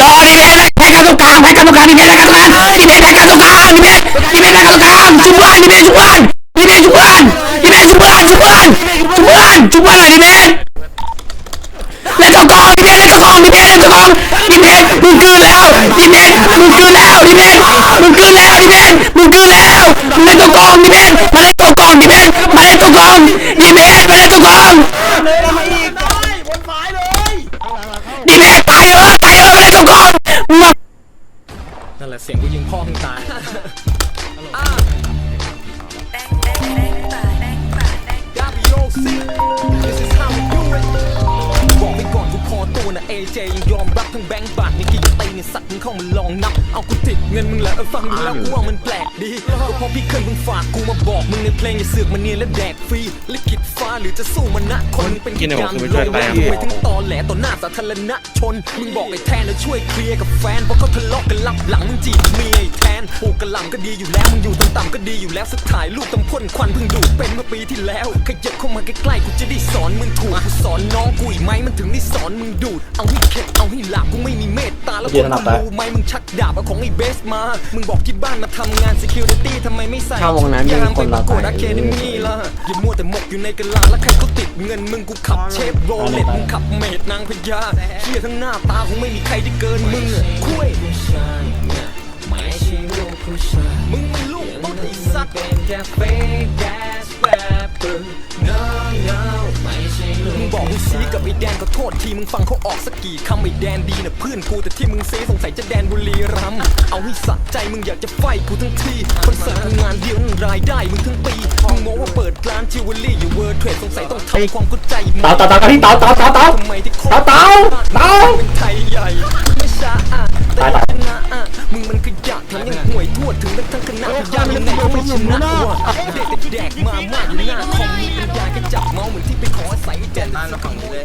รอดิเมฆแพ้กันตรงกลางแพ้กันตรงกลางดิเมฆแพ้กันตรงกลางดิเมฆแพ้กันตรงกลางดิเมฆดิเมฆแพ้กันตรงกลางชุบเพื่อนดิเมฆชุบเพื่อนดิเมฆชุบเพื่อนดิเมฆชุบนชุบเพื่อนชุบเพื่อนชุบเพื่อนเลยดิเมฆเล่นตัวกองดิเมฆเล่นตัวกองดิเมฆเล่นตัวกองดิเมฆมึงกลืนแล้วดิเมฆมึงกลืนแล้วดิเมฆมึงกลืนแล้วดิเมฆมึงกลืนแล้วมึงเล่นตัวกองดิเมฆมาเล่นตัวกองดิเมฆมาเล่นตัวกองดิเมฆมาเล่นตัวกอง เลยทำไมอีกได้บนซ้ายเลย ดิเมฆตายเออ ตายเออมาเล่นตัวกองมึงมานั่นแหละเสียงกูยิงพ่อมึงตาย This is how we do it บอกไว้ก่อนกูพอตัวนะ AJ ยังยอมรับทั้งแบงค์บาทนี่กี่ตีเนี่ย สัตว์มึงเข้ามาลองนับ เอากูติดเงินมึงแล้วเออฟังดูแล้วกูว่ามันแปลกดีก็เพราะพี่เคยมึงฝากกูมาบอกมึงในเพลงอย่าเสือกมาเนียนและแดกฟรีลิขิตฟ้าหรือจะสู้มันนะคนเป็นกินในหัวคือไม่ลช่วยอยแปลงไปถึงตอแหลต่อหน้าสาธารณชน มึงบอกไอ้แทนนะช่วยเคลียร์กับแฟนเพราะเขาทะเลาะกันลับหลังมึงจีบเมียไอ้แท นปลูกกระหล่ำก็ดีอยู่แล้วมึงอยู่ต่ำๆก็ดีอยู่แล้วสุดท้ายลูกตำพ่นควันเพิ่งดูดเป็นเมื่อปีที่แล้วขยับเข้ามาใกล้ๆกูจะได้สอนมึงถูกกูสอนน้องกูอีกไหมมันถึงได้สอนมึงดูดเอาให้เข็ดเอาให้หลับกูไม่มีเมตตาแล้วคนมึงรู้ไหมมึงชักดาบเอาของไอ้เบสมามึงบอกที่บ้านมาทำงาน security ทำไมไม่ใส่เข้าวงนั้นมียางคนไปเราประกวดตายอะเคเดมี่ล่ะอย่ามัวแต่หมกอยู่ในกะลาแล้วใครเขาติดเงินมึงกูขับเชฟโรเลตมึงขับเมดนางพญาเชี่ยทั้งหน้าตาคงไม่มีใครที่เกินมึงอะคุย เป็นแค่เฟกแกสแรปเปอร์ no no ไม่ใช่มึงบอกมึงซีกับไอ้แดนก็โทษทีมึงฟังเขาออกสักกี่คำไอ้แดนดีนะเพื่อนกูแต่ที่มึงซีสงสัยจะแดนบุรีรัมย์เอาให้สะใจมึงอยากจะไฟกูทั้งทีคอนเสิร์ตมึงงานเดียวรายได้มึงทั้งปีมึงโม้ว่าเปิดร้านจิวเวลรี่อยู่เวิร์เทรดสงสัยต้องทำความเข้าใจเต่าเต่าเต่าที่เต่าเต่าเต่าเต่าทำไมที่โคเต่าเต่าเต่าเป็นไทยใหญ่ไม่ช้าอะแต่ช ยังไงก็ไม่ชนะว่ะเด็กแดกมามากอยู่หน้าคอมมีปัญญาก็จับเมาเหมือนที่ไปขออาศัยแจนสักครั้งเลย